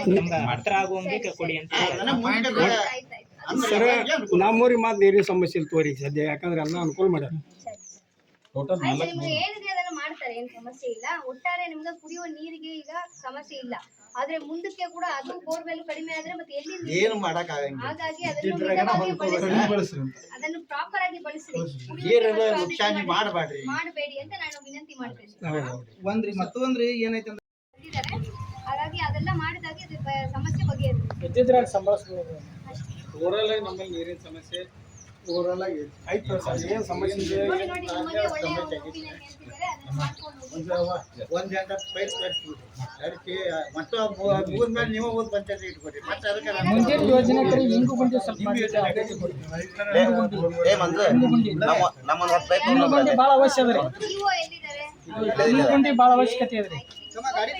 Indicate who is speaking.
Speaker 1: ಅದನ್ನು
Speaker 2: ಹತ್ರ ಆಗುವಂಗೆ ಕೊಡಿ ಅಂತ
Speaker 3: ಅಂದ್ರೆ
Speaker 4: ಸರ. ನಮ್ಮೂರಿಗೆ ಮಾತ್ರ ನೀರಿನ ಸಮಸ್ಯೆ ಇಲ್ಲ ತೋರಿ ಸದ್ಯ. ಯಾಕಂದ್ರೆ ಎಲ್ಲ ಅನುಕೂಲ ಮಾಡ್ಯಾರ.
Speaker 2: ಟೋಟಲ್ ನಾಲ್ಕು
Speaker 1: ನಿಮ್ಗೆ ಅದನ್ನ ಮಾಡ್ತಾರೆ ಏನ್ ಸಮಸ್ಯೆ ಇಲ್ಲ. ಒಟ್ಟಾರೆ ನಿಮ್ಗೆ ಕುಡಿಯುವ ನೀರಿಗೆ ಈಗ ಸಮಸ್ಯೆ ಇಲ್ಲ. ಆದ್ರೆ ಮುಂದಕ್ಕೆ ಕೂಡ ಅದು ಬೋರ್ವೆಲ್ ಕಡಿಮೆ ಆದ್ರೆ ಮತ್ತೆ ಎಲ್ಲಿ?
Speaker 3: ಏನು ಮಾಡಕ್ ಆಗಂಗಿಲ್ಲ
Speaker 1: ಹಾಗಾಗಿ ಅದನ್ನು ಪ್ರಾಪರ್ ಆಗಿ
Speaker 3: ಬಳಸಿ
Speaker 1: ಮಾಡಬೇಡಿ ಅಂತ ನಾನು ವಿನಂತಿ ಮಾಡ್ತೇನೆ.
Speaker 5: ಒಂದ್ರಿ ಮತ್ತೊಂದ್ರಿ ಏನೈತೆ ಅಂದ್ರೆ
Speaker 1: ಹಾಗಾಗಿ ಅದೆಲ್ಲ ಮಾಡಿದಾಗ ಇದು ಬ- ಸಮಸ್ಯೆ ಬಗೆಹರಿಯುತ್ತೆ
Speaker 4: ಇದ್ದಿದ್ರಾಗ ಸಂಭಾಳಿಸ್ಬೋದು ಊರಲ್ಲೇ ನಮ್ಮಲ್ಲಿ ನೀರಿನ ಸಮಸ್ಯೆ. ಊರಲ್ಲಾಗಿ ಐತೆ ಸರ್ ಏನು ಸಮಸ್ಯೆ ಇದೆ?
Speaker 1: ನೋಡಿ ನೋಡಿ ನಿಮಗೆ ಒಳ್ಳೆಯ ಒಂದು opinion ಹೇಳ್ತಿದ್ದಾರೆ ಅದನ್ನ ಮಾಡ್ಕೊಂಡು ಹೋಗಿ.
Speaker 3: ಒಂದ್ ಗಂಟೆ ಪೈಪ್ ಕಟ್ಬಿಡ್ರಿ ಅದಕ್ಕೆ ಮತ್ತೆ ಮೂರ್ ಮೇಲೆ ನೀವು ಒಂದು ಪಂಚಾಯತ್ ಮತ್ತೆ ಅದಕ್ಕೆ
Speaker 5: ಮುಂದಿನ ಯೋಜನೆ ಕಡೆ ಹಿಂಗು ಬಂದಿ ಸ್ವಲ್ಪ
Speaker 6: ಏ ಮಂಜು ನಮ್ಮ ನಮ್ಮನ್ನ ಹೊತ್ತು ಬೇಕು
Speaker 5: ಹಿಂಗು ಬಂಡಿ ಭಾಳ ಅವಶ್ಯ ಅದ ರೀ
Speaker 1: ಎಲ್ಲಿದ್ದಾರೆ
Speaker 5: ಹಿಂಗು ಭಾಳ ಅವಶ್ಯಕತೆ ಅದ ರೀ
Speaker 1: गाडी